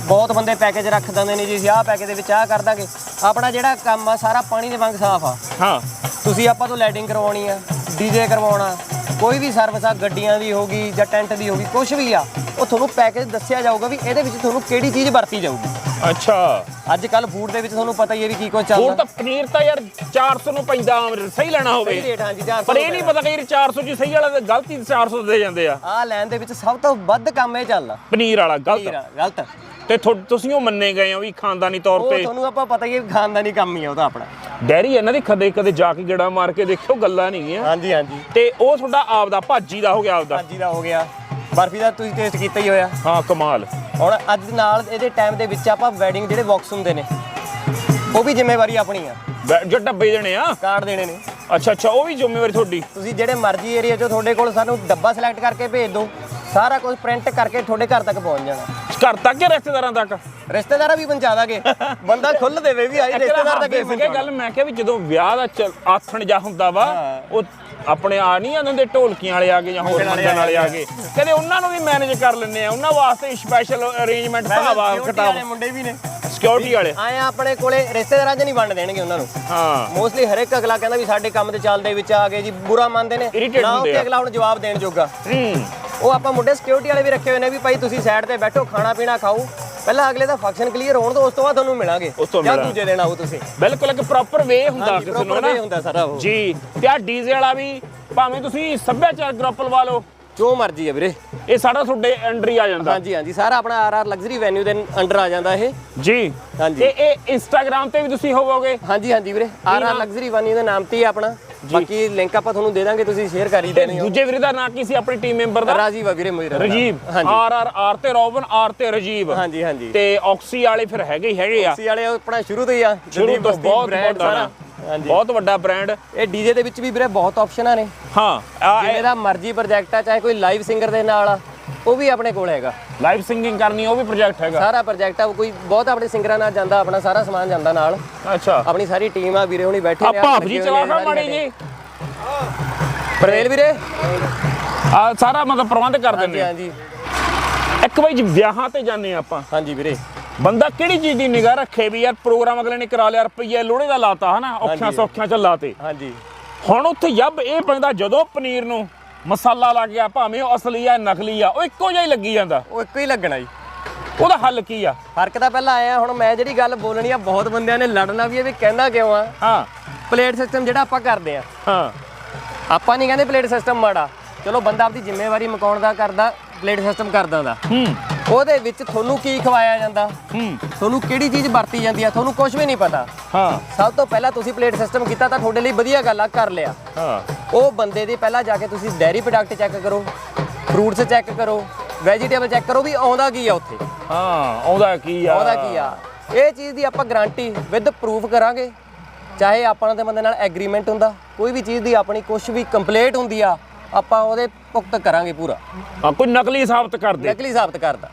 Speaker 1: ਬਹੁਤ ਬੰਦੇ ਪੈਕੇਜ ਰੱਖ ਦਿੰਦੇ ਨੇ ਜੀ ਅਸੀਂ ਆਹ ਪੈਕੇਜ ਦੇ ਵਿੱਚ ਆਹ ਕਰ ਦਾਂਗੇ। ਆਪਣਾ ਜਿਹੜਾ ਕੰਮ ਆ ਸਾਰਾ ਪਾਣੀ ਦੇ ਵਾਂਗ ਸਾਫ਼ ਆ।
Speaker 2: ਹਾਂ।
Speaker 1: ਤੁਸੀਂ ਆਪਾਂ ਤੋਂ ਲਾਈਟਿੰਗ ਕਰਵਾਉਣੀ ਆ ਡੀਜੇ ਕਰਵਾਉਣਾ ਕੋਈ ਵੀ ਸਰਵਿਸ ਆ ਗੱਡੀਆਂ ਦੀ ਹੋਗੀ ਜਾਂ ਟੈਂਟ ਦੀ ਹੋਗੀ ਕੁਝ ਵੀ ਆ ਉਹ ਤੁਹਾਨੂੰ ਪੈਕੇਜ ਦੱਸਿਆ ਜਾਊਗਾ ਵੀ ਇਹਦੇ ਵਿੱਚ ਤੁਹਾਨੂੰ ਕਿਹੜੀ ਚੀਜ਼ ਵਰਤੀ ਜਾਊਗੀ।
Speaker 2: ਅੱਛਾ।
Speaker 1: ਅੱਜ ਕੱਲ ਫੂਡ ਦੇ ਵਿੱਚ ਤੁਹਾਨੂੰ ਪਤਾ ਹੀ ਹੈ ਵੀ ਕੀ ਕੁਝ
Speaker 2: ਹੋਰ
Speaker 1: ਚੱਲਦਾ
Speaker 2: ਤਾਂ ਪਨੀਰ ਤਾਂ ਯਾਰ 400 ਨੂੰ ਪੈਂਦਾ ਆਮ ਸਹੀ ਲੈਣਾ ਹੋਵੇ।
Speaker 1: ਸਹੀ ਰੇਟ ਹਾਂਜੀ 400
Speaker 2: ਪਰ ਇਹ ਨਹੀਂ ਪਤਾ ਵਾਰੀ 400 ਚ ਸਹੀ ਵਾਲਾ ਤੇ ਗਲਤੀ 400 ਦੇ ਜਾਂਦੇ ਆ।
Speaker 1: ਆ ਲੈਣ ਦੇ ਵਿੱਚ ਸਭ ਤੋਂ ਵੱਧ ਕੰਮ ਇਹ ਚੱਲਦਾ।
Speaker 2: ਪਨੀਰ ਵਾਲਾ ਗਲਤ।
Speaker 1: ਹੀਰਾ, ਗਲਤ।
Speaker 2: ਤੇ ਥੋ- ਤੁਸੀਂ ਉਹ ਮੰਨੇ ਗਏ ਹੋ ਵੀ ਖਾਨਦਾਨੀ ਤੌਰ
Speaker 1: ਉਹ
Speaker 2: ਤੇ
Speaker 1: ਤੁਹਾਨੂੰ ਆਪਾਂ ਪਤਾ ਹੀ ਹੈ ਵੀ ਖਾਨਦਾਨੀ ਕੰਮ ਹੀ ਆ ਉਹਦਾ ਆਪਣਾ।
Speaker 2: ਡੈਰੀ ਇਹਨਾਂ ਦੀ ਕਦੇ ਕਦੇ ਜਾ ਕੇ ਗੇੜਾ ਮਾਰ ਕੇ ਦੇਖਿਓ ਗੱਲਾਂ ਨਹੀਂ ਗੀਆਂ।
Speaker 1: ਹਾਂਜੀ ਹਾਂਜੀ।
Speaker 2: ਤੇ ਉਹ ਤੁਹਾਡਾ ਆਪ ਦਾ ਭਾਜੀ ਦਾ ਹੋ ਗਿਆ ਆਪ ਦਾ
Speaker 1: ਭਾਜੀ ਦਾ ਹੋ ਗਿਆ। ਬਰਫੀ ਦਾ ਤੁਸੀਂ ਟੇਸਟ ਕੀਤਾ ਹੀ ਹੋਇਆ।
Speaker 2: ਹਾਂ ਕਮਾਲ।
Speaker 1: ਹੁਣ ਅੱਜ ਨਾਲ ਇਹਦੇ ਟਾਈਮ ਦੇ ਵਿੱਚ ਆਪਾਂ ਵੈਡਿੰਗ ਜਿਹੜੇ ਬਾਕਸ ਹੁੰਦੇ ਨੇ ਉਹ ਵੀ ਜ਼ਿੰਮੇਵਾਰੀ ਆਪਣੀ ਆ।
Speaker 2: ਬੈ- ਜੋ ਡੱਬੇ ਦੇਣੇ ਆ?
Speaker 1: ਕਾਰਡ ਦੇਣੇ ਨੇ।
Speaker 2: ਅੱਛਾ ਅੱਛਾ ਉਹ ਵੀ ਜ਼ਿੰਮੇਵਾਰੀ ਤੁਹਾਡੀ?
Speaker 1: ਤੁਸੀਂ ਜਿਹੜੇ ਮਰਜ਼ੀ ਏਰੀਆ 'ਚੋਂ ਤੁਹਾਡੇ ਕੋਲ ਸਾਨੂੰ ਡੱਬਾ ਸਿਲੈਕਟ ਕਰਕੇ ਭੇਜ ਦਿਓ ਸਾਰਾ ਕੁਝ ਪ੍ਰਿੰਟ ਕਰਕੇ ਤੁਹਾਡੇ ਘਰ ਤੱਕ ਪਹੁੰਚ ਜਾਣਾ।
Speaker 2: ਘਰ ਤੱਕ ਜਾਂ ਰਿਸ਼ਤੇਦਾਰਾਂ ਤੱਕ?
Speaker 1: ਰਿਸ਼ਤੇਦਾਰਾਂ ਵੀ ਪਹੁੰਚਾ ਦਾਂਗੇ। <laughs> ਬੰਦਾ ਖੁੱਲ ਦੇਵੇ ਵੀ ਆਈ ਰਿਸ਼ਤੇਦਾਰ
Speaker 2: ਕਿ
Speaker 1: ਕੇਸ
Speaker 2: ਗੱਲ ਮੈਂ ਕਿਹਾ ਵੀ ਜਦੋਂ ਵਿਆਹ ਦਾ ਚੱਲ- ਆਥਣ ਜਾ ਹੁੰਦਾ ਵਾ। ਉਹ ਆਪਣੇ ਆ ਨਹੀਂ ਆਉਂਦੇ ਹੁੰਦੇ ਢੋਲਕੀਆਂ ਵਾਲੇ ਆ ਗਏ ਜਾਂ ਹੋਰ
Speaker 1: ਮੰਗਣ ਵਾਲੇ
Speaker 2: ਵਾਲੇ ਆ ਗਏ। ਕਦੇ ਉਹਨਾਂ ਨੂੰ ਵੀ ਮੈਨੇਜ ਕਰ ਲੈਂਦੇ ਆ। ਉਹਨਾਂ ਵਾਸਤੇ ਸਪੈਸ਼ਲ ਅਰੇਂਜਮੈਂਟ ਭਾਵਾ
Speaker 1: ਵਾਲੇ
Speaker 2: ਘਟਾਵਾ
Speaker 1: ਮੁੰਡੇ ਵੀ ਨੇ।
Speaker 2: ਸਿਕਿਉਰਿਟੀ ਵਾਲੇ।
Speaker 1: ਆਏ ਆ ਆਪਣੇ ਕੋਲੇ ਰਿਸ਼ਤੇਦਾਰਾਂ 'ਚ ਨਹੀਂ ਵੰਡ ਦੇਣਗੇ ਉਹਨਾਂ ਨੂੰ।
Speaker 2: ਹਾਂ।
Speaker 1: ਮੋਸਟਲੀ ਹਰ ਇੱਕ ਅਗਲਾ ਕਹਿੰਦਾ ਵੀ ਸਾਡੇ ਕੰਮ ਦੇ ਚੱਲਦੇ ਵਿੱਚ ਆ ਗਏ ਜੀ ਬੁਰਾ ਮੰਨਦੇ ਨੇ। ਨਾ
Speaker 2: ਆ।
Speaker 1: ਅਗਲਾ ਹੁਣ ਜਵਾਬ ਦੇਣ ਜੋਗਾ।
Speaker 2: ਹੂੰ।
Speaker 1: ਉਹ ਆਪਾਂ ਮੁੰਡੇ ਸਿਕਿਉਰਿਟੀ ਵਾਲੇ ਵੀ ਰੱਖੇ ਹੋਏ ਨੇ ਵੀ ਭਾਈ ਤੁਸੀਂ ਸਾਈਡ ਤੇ ਬੈਠੋ ਖਾਣਾ ਪੀਣਾ ਖਾਓ। ਪਹਿਲਾਂ ਅਗਲੇ ਦਾ ਫੰਕਸ਼ਨ ਕਲੀਅਰ ਹੋਣ ਤੋਂ ਉਸ ਤੋਂ ਬਾਅਦ ਤੁਹਾਨੂੰ ਮਿਲਾਂਗੇ।
Speaker 2: ਉਸ ਤੋਂ
Speaker 1: ਜਾਂ
Speaker 2: ਮਿਲਾਂਗੇ।
Speaker 1: ਦੂਜੇ ਦਿਨ ਆਓ ਤੁਸੀਂ।
Speaker 2: ਬਿਲਕੁਲ ਇੱਕ ਪ੍ਰੋਪਰ ਵੇ ਹੁੰਦਾ
Speaker 1: ਹਾਂਜੀ,
Speaker 2: ਕਿਸੇ ਨੂੰ
Speaker 1: proper
Speaker 2: ਨਾ।
Speaker 1: way ਹੁੰਦਾ ਸਾਰਾ ਉਹ।
Speaker 2: ਜੀ ਤੇ ਆ ਡੀਜ਼ੇ ਵਾਲਾ ਵੀ ਭਾਵੇਂ ਤੁਸੀਂ ਸੱਭਿਆਚਾਰ ਗਰੁੱਪ ਲਵਾ ਲਓ।
Speaker 1: ਜੋ ਮਰਜ਼ੀ ਹੈ ਵੀਰੇ।
Speaker 2: ਇਹ ਸਾਡਾ ਤੁਹਾਡੇ ਐਂਟਰੀ ਆ ਜਾਂਦਾ।
Speaker 1: ਹਾਂਜੀ ਹਾਂਜੀ ਸਾਰਾ ਆਪਣਾ ਆਰ ਆਰ ਲਗਜ਼ਰੀ ਵੈਨਿਊ ਦੇ ਅੰਡਰ ਆ ਜਾਂਦਾ ਇਹ।
Speaker 2: ਜੀ
Speaker 1: ਹਾਂਜੀ।
Speaker 2: ਤੇ ਇਹ ਇੰਸਟਾਗ੍ਰam ਤੇ ਵੀ ਤੁਸੀਂ ਹੋਵੋਗੇ।
Speaker 1: ਹਾਂਜੀ ਹਾਂਜੀ ਵੀਰੇ ਆਰ ਆਰ
Speaker 2: ਨਾਮ?
Speaker 1: ਲਗਜ਼ਰੀ ਵੈਨਿਊ ਦੇ ਨਾਮ ਤੇ ਹੀ ਆਪਣਾ। ਬਾਕੀ ਲਿੰਕ ਆਪਾਂ ਤੁਹਾਨੂੰ ਦੇ ਦਾਂਗੇ ਤੁਸੀਂ ਸ਼ੇਅਰ ਕਰ ਦੇਣੀ ਹੋ।
Speaker 2: ਦੂਜੇ ਵੀਰੇ ਦਾ ਨਾਂ ਕੀ ਸੀ ਆਪਣੀ ਟੀਮ ਮੈਂਬਰ ਦਾ?
Speaker 1: ਰਾਜੀਵ ਆ ਵੀਰੇ ਮੇਰਾ।
Speaker 2: ਰਜੀਵ। ਆਰ ਆਰ ਆਰ ਤੇ ਰੋਬਨ ਆਰ ਤੇ ਰਜੀਵ।
Speaker 1: ਹਾਂਜੀ ਹਾਂਜੀ।
Speaker 2: ਤੇ ਆਕਸੀ ਵਾਲੇ ਫਿਰ ਹੈਗੇ ਹੀ ਹੈਗੇ ਆ।
Speaker 1: ਸੀ ਵਾਲੇ ਆਪਣਾ ਸ਼ੁਰੂ ਤੋਂ ਹੀ ਆ।
Speaker 2: ਸ਼ੁਰੂ ਤੋਂ ਬਹੁਤ ਵੱਡਾ ਬਹੁਤ ਵੱਡਾ ਬ੍ਰਾਂਡ
Speaker 1: ਇਹ ਡੀਜੇ ਦੇ ਵਿੱਚ ਵੀ ਵੀਰੇ ਬਹੁਤ ਆਪਸ਼ਨਾਂ ਨੇ।
Speaker 2: ਹਾਂ
Speaker 1: ਜਿਵੇਂ ਦਾ ਮਰਜ਼ੀ ਪ੍ਰੋਜੈਕਟ ਆ ਚਾਹੇ ਕੋਈ ਲਾਈਵ ਸਿੰਗਰ ਦੇ ਨਾਲ ਆ। ਉਹ ਵੀ ਆਪਣੇ ਕੋਲ ਹੈਗਾ।
Speaker 2: ਲਾਈਵ ਸਿੰਗਿੰਗ ਕਰਨੀ ਉਹ ਵੀ ਪ੍ਰੋਜੈਕਟ ਹੈਗਾ।
Speaker 1: ਸਾਰਾ ਪ੍ਰੋਜੈਕਟ ਆ ਕੋਈ ਬਹੁਤ ਆਪਣੇ ਸਿੰਗਰਾਂ ਨਾਲ ਜਾਂਦਾ ਆਪਣਾ ਸਾਰਾ ਸਮਾਨ ਜਾਂਦਾ ਨਾਲ।
Speaker 2: ਅੱਛਾ।
Speaker 1: ਆਪਣੀ ਸਾਰੀ ਟੀਮ ਆ ਵੀਰੇ ਹੁਣੀ ਬੈਠੇ
Speaker 2: ਆ ਭਾਪ ਜੀ ਚਲਾ ਖਾ ਮਾੜੀ ਜੀ।
Speaker 1: ਪ੍ਰਵੇਲ ਵੀਰੇ?
Speaker 2: ਆ ਸਾਰਾ ਮਤਲਬ ਪ੍ਰਬੰਧ ਕਰ ਦਿੰਦੇ
Speaker 1: ਹਾਂਜੀ
Speaker 2: ਇੱਕ ਵਾਰੀ ਜੀ ਵਿਆਹਾਂ ਤੇ ਜਾਂਦੇ ਆਪਾਂ।
Speaker 1: ਹਾਂਜੀ ਵੀਰੇ।
Speaker 2: ਬੰਦਾ ਕਿਹੜੀ ਚੀਜ਼ ਦੀ ਨਿਗਾਹ ਰੱਖੇ ਵੀ ਯਾਰ ਪ੍ਰੋਗਰਾਮ ਅਗਲੇ ਨੇ ਕਰਾ ਲਿਆ ਰੁਪਈਆ ਲੋੜੇ ਦਾ ਲਾਤਾ ਹਨਾ ਔਖੀਆਂ
Speaker 1: ਹਾਂਜੀ।
Speaker 2: ਸੌਖੀਆਂ ਚ ਲਾਤੇ।
Speaker 1: ਹਾਂਜੀ।
Speaker 2: ਹੁਣ ਉੱਥੇ ਯੱਬ ਇਹ ਪੈਂਦਾ ਜਦੋਂ ਪਨੀਰ ਨੂੰ ਮਸਾਲਾ ਲੱਗ ਗਿਆ ਭਾਵੇਂ ਉਹ ਅਸਲੀ ਆ ਨਕਲੀ ਆ ਉਹ ਇੱਕੋ ਜਿਹਾ ਹੀ ਲੱਗੀ ਜਾਂਦਾ।
Speaker 1: ਉਹ ਇੱਕੋ ਹੀ ਲੱਗਣਾ ਜੀ।
Speaker 2: ਉਹਦਾ ਹੱਲ ਕੀ ਆ?
Speaker 1: ਫ਼ਰਕ ਤਾਂ ਪਹਿਲਾਂ ਆਇਆ ਹੁਣ ਮੈਂ ਜਿਹੜੀ ਗੱਲ ਬੋਲਣੀ ਆ ਬਹੁਤ ਬੰਦਿਆਂ ਨੇ ਲੜਨਾ ਵੀ ਇਹ ਵੀ ਕਹਿੰਦਾ ਕਿਉਂ ਆ?
Speaker 2: ਹਾਂ।
Speaker 1: ਪਲੇਟ ਸਿਸਟਮ ਜਿਹੜਾ ਆਪਾਂ ਕਰਦੇ ਆ।
Speaker 2: ਹਾਂ।
Speaker 1: ਆਪਾਂ ਨਹੀਂ ਕਹਿੰਦੇ ਪਲੇਟ ਸਿਸਟਮ ਮਾੜਾ। ਚਲੋ ਬੰਦਾ ਆਪਦੀ ਜ਼ਿੰਮੇਵਾਰੀ ਮੁਕਾਉਣ ਦਾ ਕਰਦਾ ਪਲੇਟ ਸਿਸਟਮ ਕਰਦਾ ਦਾ।
Speaker 2: ਹੂੰ।
Speaker 1: ਉਹਦੇ ਵਿੱਚ ਤੁਹਾਨੂੰ ਕੀ ਖਵਾਇਆ ਜਾਂਦਾ?
Speaker 2: ਹੂੰ।
Speaker 1: ਤੁਹਾਨੂੰ ਕਿਹੜੀ ਚੀਜ਼ ਵਰਤੀ ਜਾਂਦੀ ਆ? ਤੁਹਾਨੂੰ ਕੁਝ ਵੀ ਨਹੀਂ ਪਤਾ।
Speaker 2: ਹਾਂ।
Speaker 1: ਸਭ ਤੋਂ ਪਹਿਲਾਂ ਤੁਸੀਂ ਪਲੇਟ ਸਿਸਟਮ ਕੀਤਾ ਤਾਂ ਤੁਹਾਡੇ ਲਈ ਵਧੀਆ ਗੱਲ ਆ ਕਰ ਲਿਆ।
Speaker 2: ਹਾਂ।
Speaker 1: ਉਹ ਬੰਦੇ ਦੇ ਪਹਿਲਾਂ ਜਾ ਕੇ ਤੁਸੀਂ ਡੈਰੀ ਪ੍ਰੋਡਕਟ ਚੈੱਕ ਕਰੋ ਫਰੂਟਸ ਚੈੱਕ ਕਰੋ ਵੈਜੀਟੇਬਲ ਚੈੱਕ ਕਰੋ ਵੀ ਆਉਂਦਾ ਕੀ ਆ ਉੱਥੇ।
Speaker 2: ਹਾਂ ਉਹਦਾ ਕੀ ਆ?
Speaker 1: ਆਉਂਦਾ ਕੀ ਆ? ਇਹ ਚੀਜ਼ ਦੀ ਆਪਾਂ ਗਾਰੰਟੀ ਵਿਦ ਪ੍ਰੂਫ ਕਰਾਂਗੇ। ਚਾਹੇ ਆਪਣਾ ਤੇ ਬੰਦੇ ਨਾਲ ਐਗਰੀਮੈਂਟ ਹੁੰਦਾ ਕੋਈ ਵੀ ਚੀਜ਼ ਦੀ ਆਪਣੀ ਕੁਝ ਵੀ ਕੰਪਲੀਟ ਹੁੰਦੀ ਆ ਆਪਾਂ ਉਹਦੇ ਭੁਗਤ ਕਰਾਂਗੇ ਪੂਰਾ।
Speaker 2: ਹਾਂ, ਕੋਈ ਨਕਲੀ ਸਾਬਤ ਕਰ ਦੇ
Speaker 1: ਨਕਲੀ ਸਾਬਤ ਕਰਦਾ।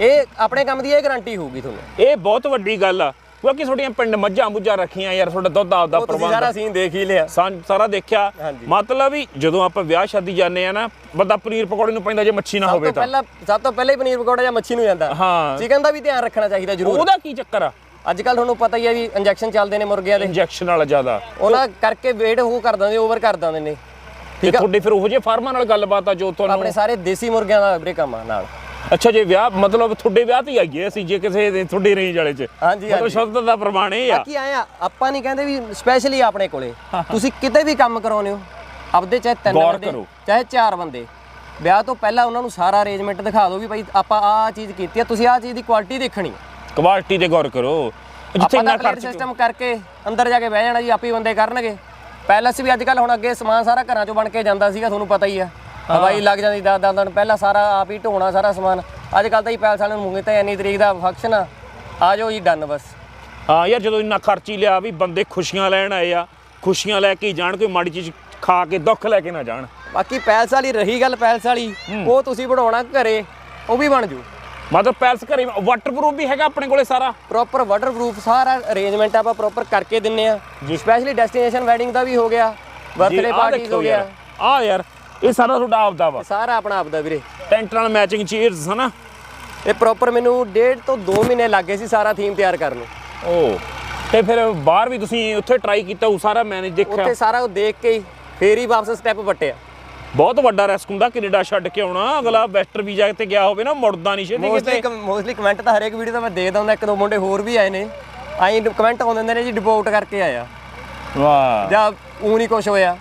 Speaker 1: ਇਹ ਆਪਣੇ ਕੰਮ ਦੀ ਇਹ ਗਾਰੰਟੀ ਹੋਊਗੀ ਤੁਹਾਨੂੰ।
Speaker 2: ਇਹ ਬਹੁਤ ਵੱਡੀ ਗੱਲ ਆ। ਕਿਉਂਕਿ ਤੁਹਾਡੀਆਂ ਪਿੰਡ ਮੱਝਾਂ ਮੁੱਝਾਂ ਰੱਖੀਆਂ ਯਾਰ ਤੁਹਾਡਾ ਦੁੱਧ ਆਪਦਾ ਪ੍ਰਬੰਧ।
Speaker 1: ਸਾਰਾ ਸੀਨ ਦੇਖ ਹੀ ਲਿਆ।
Speaker 2: ਸਾਰਾ ਦੇਖਿਆ। ਮਤਲਬ ਵੀ ਜਦੋਂ ਆਪਾਂ ਵਿਆਹ ਸ਼ਾਦੀ ਜਾਂਦੇ ਆ ਨਾ ਬੰਦਾ ਪਨੀਰ ਪਕੌੜੇ ਨੂੰ ਪੈਂਦਾ ਜੇ ਮੱਛੀ ਨਾ ਹੋਵੇ
Speaker 1: ਤੋਂ ਪਹਿਲਾਂ ਸਭ ਤੋਂ ਪਹਿਲਾਂ ਹੀ ਪਨੀਰ ਪਕੌੜਾ ਜਾਂ ਮੱਛੀ ਨੂੰ ਜਾਂਦਾ।
Speaker 2: ਹਾਂ।
Speaker 1: ਚਿਕਨ ਦਾ ਵੀ ਧਿਆਨ ਰੱਖਣਾ ਚਾਹੀਦਾ ਜ਼ਰੂਰ।
Speaker 2: ਉਹਦਾ ਕੀ ਚੱਕਰ ਆ?
Speaker 1: ਅੱਜ ਕੱਲ ਤੁਹਾਨੂੰ ਪਤਾ ਹੀ ਹੈ ਵੀ ਇੰਜੈਕਸ਼ਨ ਚੱਲਦੇ ਨੇ ਮੁਰਗਿਆਂ ਦੇ।
Speaker 2: ਇੰਜੈਕਸ਼ਨ ਵਾਲਾ ਜ਼ਿਆਦਾ।
Speaker 1: ਉਹਨਾਂ ਕਰਕੇ ਵੇਟ ਉਹ ਕਰ ਦਿੰਦੇ ਓਵਰ ਕਰ ਦਿੰਦੇ ਨੇ।
Speaker 2: ਤੇ ਤੁਹਾਡੇ ਫਿਰ ਉਹੋ ਜਿਹੇ ਫਾਰਮਾਂ ਨਾਲ ਗੱਲਬਾਤ ਆ ਜੋ
Speaker 1: ਆਪਣੇ
Speaker 2: ਤੁਹਾਨੂੰ
Speaker 1: ਸਾਰੇ ਦੇਸੀ ਮੁਰਗਿਆਂ ਦਾ ਵੀਰੇ ਕੰਮ ਆ ਨਾਲ।
Speaker 2: ਅੱਛਾ ਜੇ ਵਿਆਹ ਮਤਲਬ ਤੁਹਾਡੇ ਵਿਆਹ ਤੇ ਆਈਏ ਅਸੀਂ ਜੇ ਕਿਸੇ ਦੇ ਤੁਹਾਡੇ ਰੇਂਜ ਵਾਲੇ ਚ।
Speaker 1: ਹਾਂਜੀ,
Speaker 2: ਮਤਲਬ
Speaker 1: ਹਾਂਜੀ।
Speaker 2: ਸ਼ਬਦ ਦਾ ਪ੍ਰਮਾਣ ਇਹ ਆ।
Speaker 1: ਬਾਕੀ ਆਏ ਆ ਆਪਾਂ ਨਹੀਂ ਕਹਿੰਦੇ ਵੀ ਸਪੈਸ਼ਲੀ ਆਪਣੇ ਕੋਲੇ। ਤੁਸੀਂ ਕਿਤੇ ਵੀ ਕੰਮ ਕਰਾਉਨੇ ਹੋ ਆਪਦੇ ਚਾਹੇ ਤਿੰਨ
Speaker 2: ਗੌਰ
Speaker 1: ਬੰਦੇ
Speaker 2: ਕਰੋ।
Speaker 1: ਚਾਹੇ ਚਾਰ ਬੰਦੇ ਵਿਆਹ ਤੋਂ ਪਹਿਲਾਂ ਉਹਨਾਂ ਨੂੰ ਸਾਰਾ ਅਰੇਂਜਮੈਂਟ ਦਿਖਾ ਦਿਓ ਵੀ ਭਾਈ ਆਪਾਂ ਆਹ ਚੀਜ਼ ਕੀਤੀ ਆ ਤੁਸੀਂ ਆਹ ਚੀਜ਼ ਦੀ ਕੁਆਲਿਟੀ ਦੇਖਣੀ ਆ।
Speaker 2: ਕੁਆਲਿਟੀ ਤੇ ਗੌਰ ਕਰੋ। ਜਿੱਥੇ
Speaker 1: ਆਪਾਂ
Speaker 2: ਇੰਨਾ
Speaker 1: ਤਾਂ
Speaker 2: ਖਰਚ
Speaker 1: ਸਿਸਟਮ ਕਰਕੇ ਅੰਦਰ ਜਾ ਕੇ ਬਹਿ ਜਾਣਾ ਜੀ ਆਪੇ ਹੀ ਬੰਦੇ ਕਰਨਗੇ। ਪੈਲਸ ਵੀ ਅੱਜ ਕੱਲ ਹੁਣ ਅੱਗੇ ਸਮਾਨ ਸਾਰਾ ਘਰਾਂ ਚੋਂ ਬਣ ਕੇ ਜਾਂਦਾ ਸੀਗਾ ਤੁਹਾਨੂੰ ਪਤਾ ਹੀ ਆ। ਹਵਾਈ ਲੱਗ ਜਾਂਦੀ ਦਸ ਦਸ ਦਿਨ ਪਹਿਲਾਂ ਸਾਰਾ ਆਪ ਹੀ ਢੋਣਾ ਸਾਰਾ ਸਮਾਨ। ਅੱਜ ਕੱਲ ਤਾਂ ਹੀ ਪੈਲਸ ਵਾਲਿਆਂ ਨੂੰ ਮੂੰਗੇ ਤੇ ਇੰਨੀ ਤਰੀਕ ਦਾ ਫੰਕਸ਼ਨ ਆ। ਆ ਜਾਓ ਜੀ ਡਨ ਬਸ।
Speaker 2: ਹਾਂ ਯਾਰ ਜਦੋਂ ਇੰਨਾ ਖਰਚ ਲਿਆ ਵੀ ਬੰਦੇ ਖੁਸ਼ੀਆਂ ਲੈਣ ਆਏ ਆ ਖੁਸ਼ੀਆਂ ਲੈ ਕੇ ਜਾਣ ਕੋਈ ਮਾੜੀ ਚੀਜ਼ ਖਾ ਕੇ ਦੁੱਖ ਲੈ ਕੇ ਨਾ ਜਾਣ।
Speaker 1: ਬਾਕੀ ਪੈਲਸ ਵਾਲੀ ਰਹੀ ਗੱਲ ਪੈਲਸ ਵਾਲੀ ਉਹ ਤੁਸੀਂ ਬਣਾਉਣਾ ਘਰੇ ਉਹ ਵੀ ਬਣ ਜੂ।
Speaker 2: ਮਤਲਬ ਪੈਲਸ ਘਰੇ ਵਾਟਰਪ੍ਰੂਫ ਵੀ ਹੈਗਾ ਆਪਣੇ ਕੋਲੇ ਸਾਰਾ?
Speaker 1: ਪ੍ਰੋਪਰ ਵਾਟਰਪ੍ਰੂਫ ਸਾਰਾ ਅਰੇਂਜਮੈਂਟ ਆਪਾਂ ਪ੍ਰੋਪਰ ਕਰਕੇ ਦਿੰਨੇ ਆ। ਸਪੈਸ਼ਲੀ ਡੈਸਟੀਨੇਸ਼ਨ ਵੈਡਿੰਗ ਦਾ ਵੀ ਹੋ ਗਿਆ ਬਰਥਡੇ ਪਾਰਟੀਜ਼ ਹੋ ਗਿਆ।
Speaker 2: ਆ ਯਾਰ ਇਹ ਸਾਰਾ ਤੁਹਾਡਾ ਆਪਦਾ ਵਾ।
Speaker 1: ਸਾਰਾ ਆਪਣਾ ਆਪਦਾ ਵੀਰੇ।
Speaker 2: ਟੈਂਟ ਨਾਲ ਮੈਚਿੰਗ ਚੇਅਰਸ ਹਨਾ?
Speaker 1: ਇਹ ਪ੍ਰੋਪਰ ਮੈਨੂੰ ਡੇਢ ਤੋਂ 2 ਮਹੀਨੇ ਲੱਗੇ ਸੀ ਸਾਰਾ ਥੀਮ ਤਿਆਰ ਕਰਨ ਨੂੰ।
Speaker 2: ਓ ਤੇ ਫਿਰ ਬਾਹਰ ਵੀ ਤੁਸੀਂ ਉੱਥੇ ਟਰਾਈ ਕੀਤਾ ਉਹ ਸਾਰਾ ਮੈਨੇਜ ਦੇਖਿਆ?
Speaker 1: ਉੱਥੇ ਸਾਰਾ ਉਹ ਦੇਖ ਕੇ ਹੀ ਫੇਰ ਹੀ ਵਾਪਸ ਸਟੈਪ ਵੱਟਿਆ।
Speaker 2: ਬਹੁਤ ਵੱਡਾ ਰਿਸਕ ਹੁੰਦਾ ਕੈਨੇਡਾ ਛੱਡ ਕੇ ਆਉਣਾ। ਅਗਲਾ ਵੈਸਟਰ ਵੀਜ਼ਾ ਤੇ ਗਿਆ ਹੋਵੇ ਨਾ ਮੁੜਦਾ ਨਹੀਂ ਛੇਤੀ ਕਿਤੇ।
Speaker 1: ਮੋਸਟਲੀ ਕਮੈਂਟ ਤਾਂ ਹਰੇਕ ਵੀਡੀਓ ਦਾ ਮੈਂ ਦੇ ਦਿੰਦਾ ਇੱਕ ਦੋ ਮੁੰਡੇ ਹੋਰ ਵੀ ਆਏ ਨੇ। ਆਈ ਕਮੈਂਟ ਆਉਂਦੇ ਹੁੰਦੇ ਨੇ ਜੀ ਡਿਪੋਰਟ ਕਰਕੇ ਆਇਆ।
Speaker 2: ਵਾਹ।
Speaker 1: ਜਾਂ ਊ ਨਹੀਂ ਕੁਝ ਹੋਇਆ।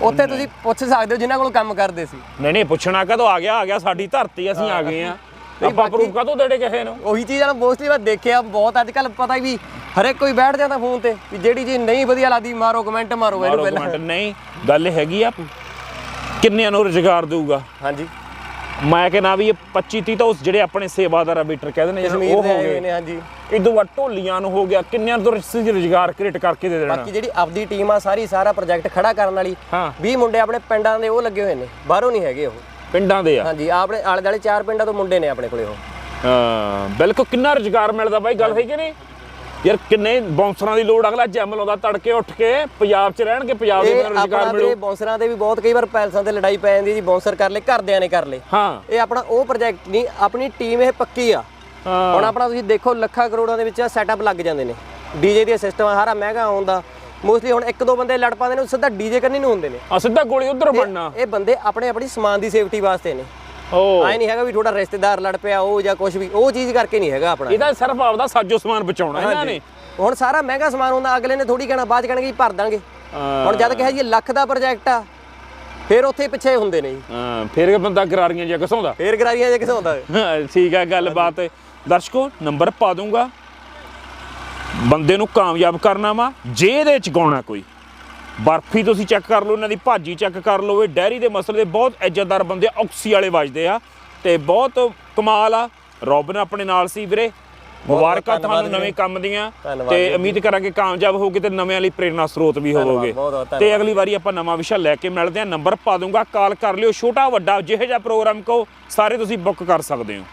Speaker 1: ਉੱਥੇ ਤੁਸੀਂ ਪੁੱਛ ਸਕਦੇ ਹੋ ਜਿਨ੍ਹਾਂ ਕੋਲ ਕੰਮ ਕਰਦੇ ਸੀ।
Speaker 2: ਨਹੀਂ ਨਹੀਂ ਪੁੱਛਣਾ ਕਦੋਂ ਆ ਗਿਆ? ਆ ਗਿਆ ਸਾਡੀ ਧਰਤੀ ਅਸੀਂ ਆ ਗਏ ਆ ਆਪਾਂ ਪ੍ਰੂਫ ਕਦੋਂ ਦੇੜੇ ਕਿਸੇ ਨੂੰ?
Speaker 1: ਉਹੀ ਚੀਜ਼ਾਂ ਨੂੰ ਮੋਸਟਲੀ ਮੈਂ ਦੇਖਿਆ ਬਹੁਤ ਅੱਜ ਕੱਲ ਪਤਾ ਵੀ ਹਰੇਕ ਕੋਈ ਬੈਠ ਜਾਂਦਾ ਫੋਨ ਤੇ ਵੀ ਜਿਹੜੀ ਚੀਜ਼ ਨਹੀਂ ਵਧੀਆ ਲੱਗਦੀ ਮਾਰੋ ਕਮੈਂਟ ਮਾਰੋ ਇਹਨੂੰ
Speaker 2: ਮਾਰੋ
Speaker 1: ਪਹਿਲਾਂ।
Speaker 2: ਕਮੈਂਟ ਨਹੀਂ ਗੱਲ ਹੈਗੀ ਆ ਕਿੰਨਿਆਂ ਨੂੰ ਰੁਜ਼ਗਾਰ ਦੇਊਗਾ?
Speaker 1: ਹਾਂਜੀ।
Speaker 2: ਮੈਂ ਕਹਿੰਦਾ ਵੀ ਇਹ 25 30 ਤਾਂ ਉਸ ਜਿਹੜੇ ਆਪਣੇ ਸੇਵਾਦਾਰ ਆ ਬੀਟਰ ਕਹਿੰਦੇ ਨੇ ਜਿਹੜੇ ਉਹ ਹੋ ਗਏ।
Speaker 1: ਨੇ ਹਾਂਜੀ।
Speaker 2: ਇਦੋਂ ਵੱਧ ਢੋਲੀਆਂ ਨੂੰ ਹੋ ਗਿਆ ਕਿੰਨਿਆਂ ਨੂੰ ਤੁਸੀਂ ਰੁਜ਼ਗਾਰ ਕ੍ਰੀਏਟ ਕਰਕੇ ਦੇ ਦੇਣਾ।
Speaker 1: ਬਾਕੀ ਜਿਹੜੀ ਆਪਦੀ ਟੀਮ ਆ ਸਾਰੀ ਸਾਰਾ ਪ੍ਰੋਜੈਕਟ ਖੜਾ ਕਰਨ ਵਾਲੀ
Speaker 2: ਹਾਂ।
Speaker 1: 20 ਮੁੰਡੇ ਆਪਣੇ ਪਿੰਡਾਂ ਦੇ ਉਹ ਲੱਗੇ ਹੋਏ ਨੇ ਬਾਹਰੋਂ ਨਹੀਂ ਹੈਗੇ ਉਹ।
Speaker 2: ਪਿੰਡਾਂ ਦੇ ਆ?
Speaker 1: ਹਾਂਜੀ ਆਪਣੇ ਆਲੇ ਦੁਆਲੇ ਚਾਰ ਪਿੰਡਾਂ ਤੋਂ ਮੁੰਡੇ ਨੇ ਆਪਣੇ ਕੋਲੇ ਉਹ।
Speaker 2: ਹਾਂ ਬਿਲਕੁਲ ਕਿੰਨਾ ਰੁਜ਼ਗਾਰ ਮਿਲਦਾ ਬਾਈ ਗੱਲ ਹੈ ਕਿ ਨਹੀਂ? ਯਾਰ ਕਿੰਨੇ ਬਾਉਂਸਰਾਂ ਦੀ ਲੋੜ ਅਗਲਾ ਜਿਮ ਲਾਉਂਦਾ ਤੜਕੇ ਉੱਠ ਕੇ ਪੰਜਾਬ 'ਚ ਰਹਿਣਗੇ ਪੰਜਾਬ ਦੇ
Speaker 1: ਇਹ
Speaker 2: ਬੰਦੇ ਨੂੰ
Speaker 1: ਆਪਣਾ
Speaker 2: ਰੁਜ਼ਗਾਰ ਮਿਲੂ।
Speaker 1: ਬੌਂਸਰਾਂ ਦੇ ਵੀ ਬਹੁਤ ਕਈ ਵਾਰ ਪੈਲਸਾਂ ਤੇ ਲੜਾਈ ਪੈ ਜਾਂਦੀ ਜੀ ਬੌਂਸਰ ਕਰ ਲਏ ਘਰਦਿਆਂ ਨੇ ਕਰ ਲਏ।
Speaker 2: ਹਾਂ।
Speaker 1: ਇਹ ਆਪਣਾ ਉਹ ਪ੍ਰੋਜੈਕਟ ਨਹੀਂ ਆਪਣੀ ਟੀਮ ਇਹ ਪੱਕੀ ਆ।
Speaker 2: ਹਾਂ।
Speaker 1: ਹੁਣ ਆਪਣਾ ਤੁਸੀਂ ਦੇਖੋ ਲੱਖਾਂ ਕਰੋੜਾਂ ਦੇ ਵਿੱਚ ਸੈਟਅਪ ਲੱਗ ਜਾਂਦੇ ਨੇ। ਡੀਜੇ ਦੀ ਸਿਸਟਮ ਹਾਰਾ ਮਹਿੰਗਾ ਆਉਂਦਾ ਮੋਸਟਲੀ ਹੁਣ ਇੱਕ ਦੋ ਬੰਦੇ ਲੜ ਪਾਉਂਦੇ ਨੇ ਉਹ ਸਿੱਧਾ ਡੀਜੇ ਕਰਨੀ ਨੂੰ ਹੁੰਦੇ ਨੇ।
Speaker 2: ਆ ਸਿੱਧਾ ਗੋਲੀ ਉਧਰ ਬਣਨਾ।
Speaker 1: ਇਹ ਬੰਦੇ ਆਪਣੇ ਆਪਣੀ ਸਮਾਨ ਦੀ ਸੇਫਟੀ ਵਾਸਤੇ ਨੇ।
Speaker 2: ਓ।
Speaker 1: ਐ ਨਹੀਂ ਹੈਗਾ ਵੀ ਥੋੜਾ ਰਿਸ਼ਤੇਦਾਰ ਲੜ ਪਿਆ ਉਹ ਜਾਂ ਕੁਝ ਵੀ ਉਹ ਚੀਜ਼ ਕਰਕੇ ਨਹੀਂ ਹੈਗਾ ਆਪਣਾ।
Speaker 2: ਇਹਦਾ ਸਿਰਫ ਆਪਦਾ ਸਾਜੋ ਸਮਾਨ ਬਚਾਉਣਾ ਇਹਨਾਂ ਨੇ।
Speaker 1: ਹੁਣ ਸਾਰਾ ਮਹਿੰਗਾ ਸਮਾਨ ਹੁੰਦਾ ਅਗਲੇ ਨੇ ਥੋੜੀ ਕਹਿਣਾ ਬਾਅਦ ਕਹਿਣਗੇ ਭਰ ਦਾਂਗੇ। ਹੁਣ ਜਦ ਕਿਹਾ ਜੀ ਲੱਖ ਦਾ ਪ੍ਰੋਜੈਕਟ ਆ ਫਿਰ ਉੱਥੇ ਪਿੱਛੇ ਹੁੰਦੇ ਨੇ
Speaker 2: ਹਾਂ ਫਿਰ ਬੰਦਾ ਗਰਾਰੀਆਂ ਜਿਹਾ ਘਸਾਉਂਦਾ।
Speaker 1: ਫੇਰ ਗਰਾਰੀਆਂ ਜੇ ਕਿਸੋਂ ਹੁੰਦਾ
Speaker 2: ਹਾਂ, ਠੀਕ ਹੈ ਗੱਲਬਾਤ ਦਰਸ਼ਕੋ ਨੰਬਰ ਪਾ ਦੂੰਗਾ। ਬੰਦੇ ਨੂੰ ਕਾਮਯਾਬ ਕਰਨਾ ਵਾ ਜੇ ਇਹਦੇ ਚ ਗਾਉਣਾ ਕੋਈ। ਬਰਫੀ ਤੁਸੀਂ ਚੈੱਕ ਕਰ ਲਓ ਇਹਨਾਂ ਦੀ ਭਾਜੀ ਚੈੱਕ ਕਰ ਲਓ ਇਹ ਡੈਰੀ ਦੇ ਮਸਲੇ ਦੇ ਬਹੁਤ ਇੱਜ਼ਤਦਾਰ ਬੰਦੇ ਆਕਸੀ ਵਾਲੇ ਵੱਜਦੇ ਆ ਤੇ ਬਹੁਤ ਕਮਾਲ ਆ। ਰੋਬਨ ਆਪਣੇ ਨਾਲ ਸੀ ਵੀਰੇ। ਮੁਬਾਰਕਾਂ ਤੁਹਾਨੂੰ ਨਵੇਂ ਕੰਮ ਦੀਆਂ। ਤੇ ਉਮੀਦ ਕਰਾਂਗੇ ਕਾਮਯਾਬ ਹੋਗੇ ਤੇ ਨਵਿਆਂ ਲਈ ਪ੍ਰੇਰਨਾ ਸਰੋਤ ਵੀ ਹੋਵੋਗੇ ਤੇ ਅਗਲੀ ਵਾਰੀ ਆਪਾਂ ਨਵਾਂ ਵਿਸ਼ਾ ਲੈ ਕੇ ਮਿਲਦੇ ਹਾਂ। ਨੰਬਰ ਪਾ ਦੂੰਗਾ ਕਾਲ ਕਰ ਲਿਓ। ਛੋਟਾ ਵੱਡਾ ਜਿਹੇ ਜਿਹਾ ਪ੍ਰੋਗਰਾਮ ਕੋ ਸਾਰੇ ਤੁਸੀਂ ਬੁੱਕ ਕਰ ਸਕਦੇ ਹੋ।